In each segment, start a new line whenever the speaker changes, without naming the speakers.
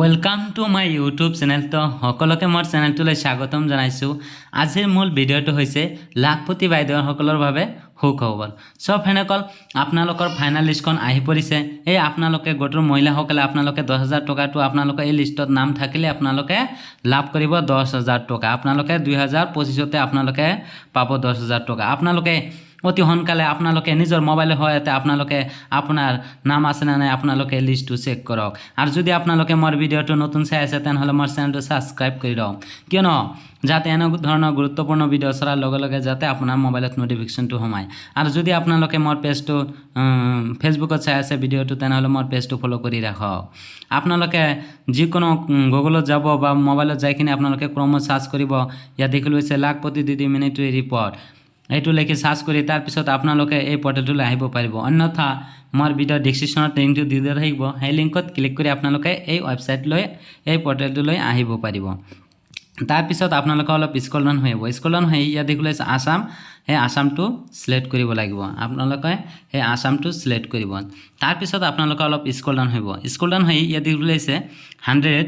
Welcome to my YouTube channel তো সকলোকে মোৰ চেনেলটোলৈ স্বাগতম জনাইছোঁ। আজিৰ মূল ভিডিঅ'টো হৈছে লাখপতি বাইদেউসকলৰ বাবে সুখবৰ চ' ফেনেকল আপোনালোকৰ ফাইনেল লিষ্টখন আহি পৰিছে। এই আপোনালোকে গোটৰ মহিলাসকলে আপোনালোকে দহ হাজাৰ টকাটো আপোনালোকে এই লিষ্টত নাম থাকিলে আপোনালোকে লাভ কৰিব দহ হাজাৰ টকা। আপোনালোকে দুই হাজাৰ পঁচিছতে আপোনালোকে পাব দহ হাজাৰ টকা। আপোনালোকে অতি সোনকালে আপোনালোকে নিজৰ মোবাইলৰ সহায়তে আপোনালোকে আপোনাৰ নাম আছেনে নাই আপোনালোকে লিষ্টটো চেক কৰক। আৰু যদি আপোনালোকে মোৰ ভিডিঅ'টো নতুন চাই আছে, তেনেহ'লে মোৰ চেনেলটো ছাবস্ক্ৰাইব কৰি দিয়ক। কিয়নো, যাতে এনে ধৰণৰ গুৰুত্বপূৰ্ণ ভিডিঅ' চোৱাৰ লগে লগে যাতে আপোনাৰ মোবাইলত নটিফিকেশ্যনটো সোমায়। আৰু যদি আপোনালোকে মোৰ পেজটো ফেচবুকত চাই আছে ভিডিঅ'টো, তেনেহ'লে মোৰ পেজটো ফ'ল' কৰি ৰাখক। আপোনালোকে যিকোনো গুগলত যাব বা মোবাইলত যাই কিনে আপোনালোকে ক্ৰমত চাৰ্চ কৰিব। ইয়াত দেখিলোঁ হৈছে লাখপতি দিদি মিনিটৰী ৰিপৰ্ট এইটো লিখি চাৰ্চ কৰি তাৰপিছত আপোনালোকে এই পৰ্টেলটোলৈ আহিব পাৰিব। অন্যথা, মোৰ ভিডিঅ' ডিছক্ৰিপশ্যনত লিংকটো দি দিয়া থাকিব। সেই লিংকত ক্লিক কৰি আপোনালোকে এই ৱেবছাইটলৈ এই পৰ্টেলটোলৈ আহিব পাৰিব। তাৰপিছত আপোনালোকে অলপ স্কল হৈ আহিব। স্কল ডাউন হৈ ইয়াত দেখিবলৈ আছে আছাম সেই আছামটো চিলেক্ট কৰিব লাগিব। আপোনালোকে সেই আছামটো চিলেক্ট কৰিব। তাৰপিছত আপোনালোকে অলপ স্কল ডাউন হ'ব স্কল ডাউন হৈ ইয়াত দেখিবলৈ হাণ্ড্ৰেড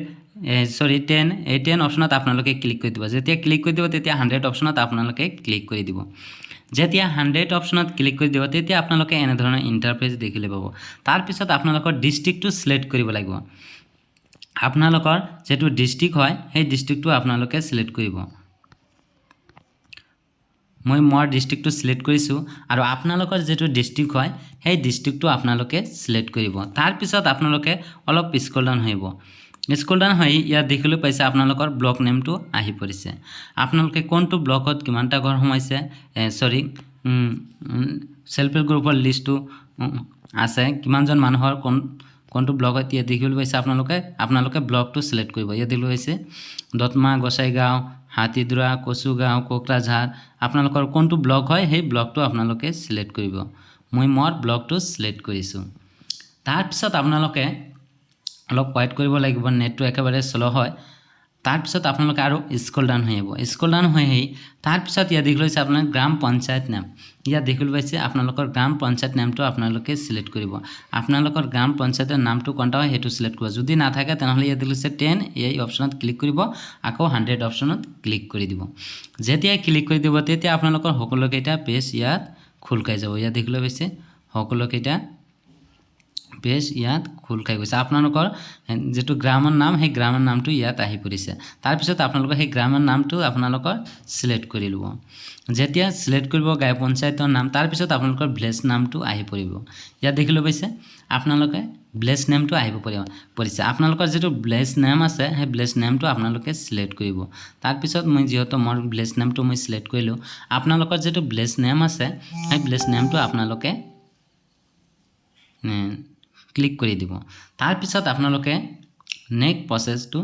চৰি টেন এই টেন অপশ্যনত আপোনালোকে ক্লিক কৰি দিব। যেতিয়া ক্লিক কৰি দিব, তেতিয়া হাণ্ড্ৰেড অপশ্যনত আপোনালোকে ক্লিক কৰি দিব। যেতিয়া হাণ্ড্ৰেড অপশ্যনত ক্লিক কৰি দিব, তেতিয়া আপোনালোকে এনেধৰণৰ ইণ্টাৰফেচ দেখিবলৈ পাব। তাৰপিছত আপোনালোকৰ ডিষ্ট্ৰিক্টটো চিলেক্ট কৰিব লাগিব। আপোনালোকৰ যিটো ডিষ্ট্ৰিক্ট হয়, সেই ডিষ্ট্ৰিক্টটো আপোনালোকে চিলেক্ট কৰিব। মই মোৰ ডিষ্ট্ৰিক্টটো চিলেক্ট কৰিছোঁ আৰু আপোনালোকৰ যিটো ডিষ্ট্ৰিক্ট হয়, সেই ডিষ্ট্ৰিক্টটো আপোনালোকে চিলেক্ট কৰিব। তাৰপিছত আপোনালোকে অলপ ডাউন আহিব। স্কুল ডাউন হৈ ইয়াত দেখিবলৈ পাইছে আপোনালোকৰ ব্লক নেমটো আহি পৰিছে। আপোনালোকে কোনটো ব্লকত কিমানটা ঘৰ সোমাইছে? চৰি চেল্ফ হেল্প গ্ৰুপৰ লিষ্টটো আছে। কিমানজন মানুহৰ কোন, কোনটো ব্লকত ইয়াত দেখিবলৈ পাইছে আপোনালোকে? আপোনালোকে ব্লকটো চিলেক্ট কৰিব। ইয়াত দেখিবলৈ পাইছে, দতমা গোসাইগাঁও হাতীদুৰা কচুগাঁও কোকৰাঝাৰ। আপোনালোকৰ কোনটো ব্লক হয়, সেই ব্লকটো আপোনালোকে চিলেক্ট কৰিব। মই মোৰ ব্লকটো চিলেক্ট কৰিছোঁ। তাৰপিছত আপোনালোকে অলপ ৱাইট কৰিব লাগিব নেটটো একেবাৰে শ্ল' হয়। তাৰপিছত আপোনালোকে আৰু স্কুল ডাউন হৈ আহিব স্কুল ডাউন হৈ আহি তাৰপিছত ইয়াত দেখিবলৈ পাইছে আপোনাৰ গ্ৰাম পঞ্চায়ত নাম। ইয়াত দেখিবলৈ পাইছে আপোনালোকৰ গ্ৰাম পঞ্চায়ত নামটো আপোনালোকে চিলেক্ট কৰিব। আপোনালোকৰ গ্ৰাম পঞ্চায়তৰ নামটো কোনটা হয় সেইটো চিলেক্ট কৰিব। যদি নাথাকে তেনেহ'লে ইয়াত দেখিছে টেন এই অপশ্যনত ক্লিক কৰিব, আকৌ হাণ্ড্ৰেড অপশ্যনত ক্লিক কৰি দিব। যেতিয়াই ক্লিক কৰি দিব, তেতিয়া আপোনালোকৰ সকলোকেইটা পেজ ইয়াত খোল খাই যাব। ইয়াত দেখিবলৈ পাইছে সকলোকেইটা পেজ ইয়াত খোল খাই গৈছে। আপোনালোকৰ যিটো গ্ৰামৰ নাম, সেই গ্ৰামৰ নামটো ইয়াত আহি পৰিছে। তাৰপিছত আপোনালোকৰ সেই গ্ৰামৰ নামটো আপোনালোকৰ চিলেক্ট কৰি ল'ব। যেতিয়া চিলেক্ট কৰিব গাঁও পঞ্চায়তৰ নাম তাৰপিছত আপোনালোকৰ ভিলেজ নামটো আহি পৰিব। ইয়াত দেখিলোঁ পাইছে? আপোনালোকে ভিলেজ নেমটো আহিব পৰিব পৰিছে। আপোনালোকৰ যিটো ভিলেজ নেম আছে, সেই ভিলেজ নেমটো আপোনালোকে চিলেক্ট কৰিব। তাৰপিছত মই যিহেতু মোৰ ভিলেজ নেমটো মই চিলেক্ট কৰিলোঁ, আপোনালোকৰ যিটো ভিলেজ নেম আছে, সেই ভিলেজ নেমটো আপোনালোকে ক্লিক কৰি দিব। তাৰপিছত আপোনালোকে নেক্সট প্ৰচেছটো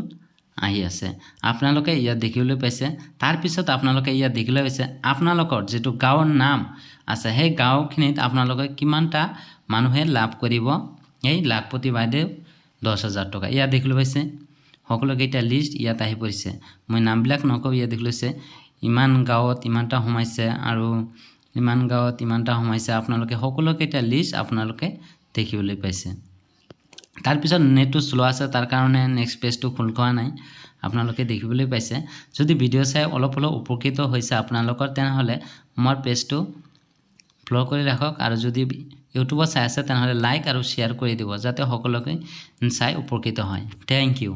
আহি আছে। আপোনালোকে ইয়াত দেখিবলৈ পাইছে। তাৰপিছত আপোনালোকে ইয়াত দেখিবলৈ পাইছে, আপোনালোকৰ যিটো গাঁৱৰ নাম আছে, সেই গাঁওখিনিত আপোনালোকে কিমানটা মানুহে লাভ কৰিব? এই লাখপতি বাইদেউ, দহ হাজাৰ টকা। ইয়াত দেখিবলৈ পাইছে, সকলোকেইটা লিষ্ট ইয়াত আহি পৰিছে। মই নামবিলাক নকওঁ, ইয়াত দেখিলোঁ পাইছে, ইমান গাঁৱত ইমানটা সোমাইছে আৰু ইমান গাঁৱত ইমানটা সোমাইছে। আপোনালোকে সকলোকেইটা লিষ্ট আপোনালোকে দেখিবলৈ পাইছে। তাৰপিছত নেটটো শ্ল' আছে, তাৰ কাৰণে নেক্সট পেজটো খোল খোৱা নাই। আপোনালোকে দেখিবলৈ পাইছে। যদি ভিডিঅ' চাই অলপ অলপ উপকৃত হৈছে আপোনালোকৰ, তেনেহ'লে মোৰ পেজটো ফ'ল' কৰি ৰাখক। আৰু যদি ইউটিউবত চাই আছে, তেনেহ'লে লাইক আৰু শ্বেয়াৰ কৰি দিব, যাতে সকলোকে চাই উপকৃত হয়। Thank you